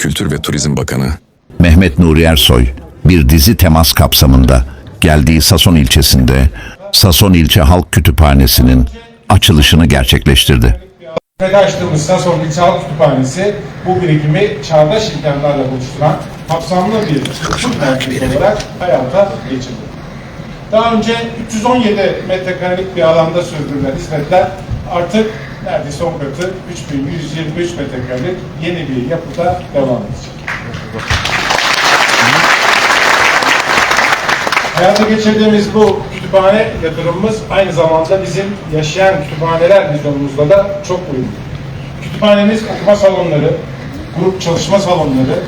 Kültür ve Turizm Bakanı Mehmet Nuri Ersoy bir dizi temas kapsamında geldiği Sason ilçesinde Sason İlçe Halk Kütüphanesi'nin açılışını gerçekleştirdi. Açtığımız Sason İlçe Halk Kütüphanesi bu birikimi çağdaş imkanlarla buluşturan kapsamlı bir kültür merkezi olarak hayata geçirdi. Daha önce 317 metrekarelik bir alanda sürdürülen hizmetler artık neredeyse 10 katı 3123 metrekarelik yeni bir yapıda devam edecek. Hayata geçirdiğimiz bu kütüphane yatırımımız aynı zamanda bizim yaşayan kütüphaneler vizyonumuzla da çok uyumlu. Kütüphanemiz okuma salonları, grup çalışma salonları,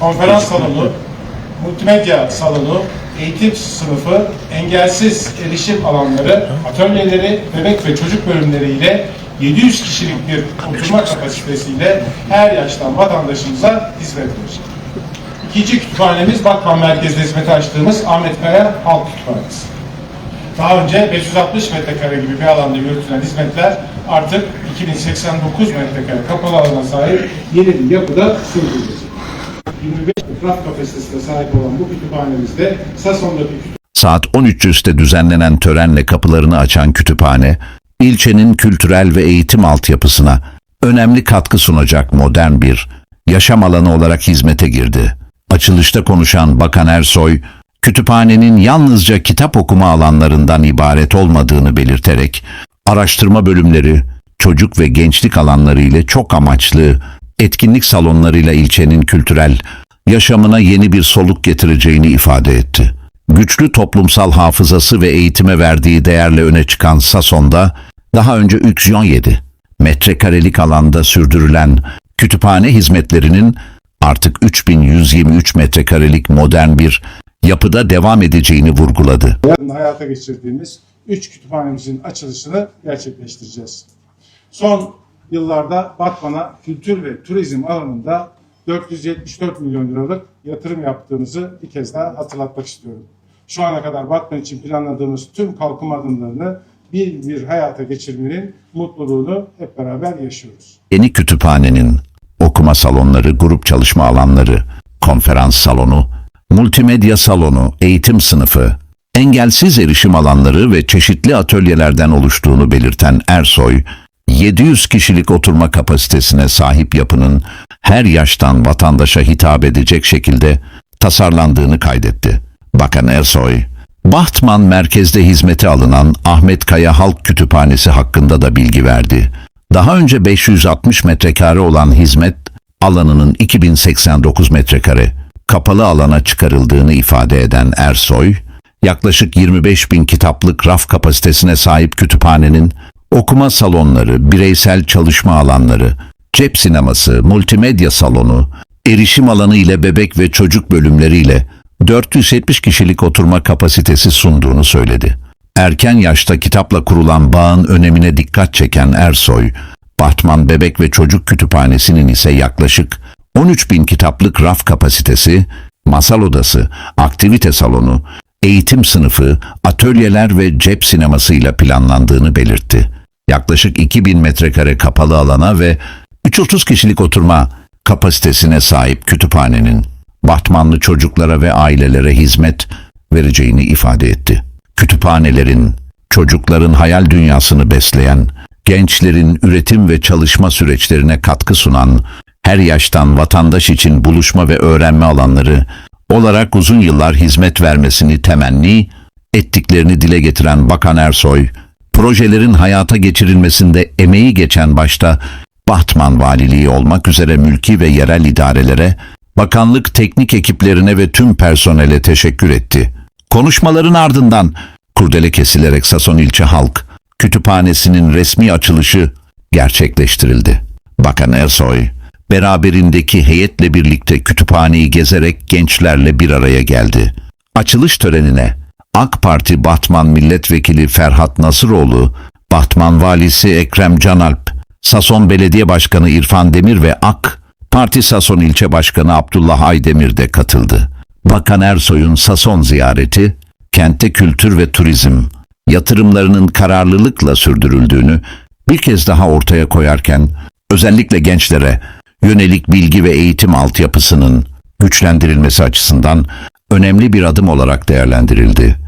konferans salonu, multimedya salonu, eğitim sınıfı, engelsiz erişim alanları, atölyeleri, bebek ve çocuk bölümleriyle 700 kişilik bir oturma kapasitesiyle her yaştan vatandaşımıza hizmet verecek. İkinci kütüphanemiz Batman merkezde hizmete açtığımız Ahmet Kaya Halk Kütüphanesi. Daha önce 560 metrekare gibi bir alanda yürütülen hizmetler artık 2089 metrekare kapalı alana sahip yeni bir yapıda sürdürülecek. 25 raf kapasitesine sahip olan bu kütüphanemizde Sason'daki Saat 13.00'te düzenlenen törenle kapılarını açan kütüphane, ilçenin kültürel ve eğitim altyapısına önemli katkı sunacak modern bir yaşam alanı olarak hizmete girdi. Açılışta konuşan Bakan Ersoy, kütüphanenin yalnızca kitap okuma alanlarından ibaret olmadığını belirterek, araştırma bölümleri, çocuk ve gençlik alanları ile çok amaçlı etkinlik salonlarıyla ilçenin kültürel yaşamına yeni bir soluk getireceğini ifade etti. Güçlü toplumsal hafızası ve eğitime verdiği değerle öne çıkan Sason'da daha önce 317 metrekarelik alanda sürdürülen kütüphane hizmetlerinin artık 3123 metrekarelik modern bir yapıda devam edeceğini vurguladı. hayata geçirdiğimiz 3 kütüphanemizin açılışını gerçekleştireceğiz. Son yıllarda Batman'a kültür ve turizm alanında 474 milyon liralık yatırım yaptığımızı bir kez daha hatırlatmak istiyorum. Şu ana kadar Batman için planladığımız tüm kalkınma adımlarını bir bir hayata geçirmenin mutluluğunu hep beraber yaşıyoruz. Yeni kütüphanenin okuma salonları, grup çalışma alanları, konferans salonu, multimedya salonu, eğitim sınıfı, engelsiz erişim alanları ve çeşitli atölyelerden oluştuğunu belirten Ersoy, 700 kişilik oturma kapasitesine sahip yapının her yaştan vatandaşa hitap edecek şekilde tasarlandığını kaydetti. Bakan Ersoy, Bahtman merkezde hizmete alınan Ahmet Kaya Halk Kütüphanesi hakkında da bilgi verdi. Daha önce 560 metrekare olan hizmet alanının 2089 metrekare kapalı alana çıkarıldığını ifade eden Ersoy, yaklaşık 25 bin kitaplık raf kapasitesine sahip kütüphanenin okuma salonları, bireysel çalışma alanları, cep sineması, multimedya salonu, erişim alanı ile bebek ve çocuk bölümleriyle 470 kişilik oturma kapasitesi sunduğunu söyledi. Erken yaşta kitapla kurulan bağın önemine dikkat çeken Ersoy, Batman Bebek ve Çocuk Kütüphanesi'nin ise yaklaşık 13 bin kitaplık raf kapasitesi, masal odası, aktivite salonu, eğitim sınıfı, atölyeler ve cep sinemasıyla planlandığını belirtti. Yaklaşık 2000 metrekare kapalı alana ve 330 kişilik oturma kapasitesine sahip kütüphanenin Batmanlı çocuklara ve ailelere hizmet vereceğini ifade etti. Kütüphanelerin, çocukların hayal dünyasını besleyen, gençlerin üretim ve çalışma süreçlerine katkı sunan, her yaştan vatandaş için buluşma ve öğrenme alanları olarak uzun yıllar hizmet vermesini temenni ettiklerini dile getiren Bakan Ersoy, projelerin hayata geçirilmesinde emeği geçen başta Batman Valiliği olmak üzere mülki ve yerel idarelere, bakanlık teknik ekiplerine ve tüm personele teşekkür etti. Konuşmaların ardından kurdele kesilerek Sason İlçe Halk Kütüphanesi'nin resmi açılışı gerçekleştirildi. Bakan Ersoy, beraberindeki heyetle birlikte kütüphaneyi gezerek gençlerle bir araya geldi. Açılış törenine AK Parti Batman Milletvekili Ferhat Nasıroğlu, Batman Valisi Ekrem Canalp, Sason Belediye Başkanı İrfan Demir ve AK Parti Sason İlçe Başkanı Abdullah Aydemir de katıldı. Bakan Ersoy'un Sason ziyareti, kente kültür ve turizm yatırımlarının kararlılıkla sürdürüldüğünü bir kez daha ortaya koyarken özellikle gençlere yönelik bilgi ve eğitim altyapısının güçlendirilmesi açısından önemli bir adım olarak değerlendirildi.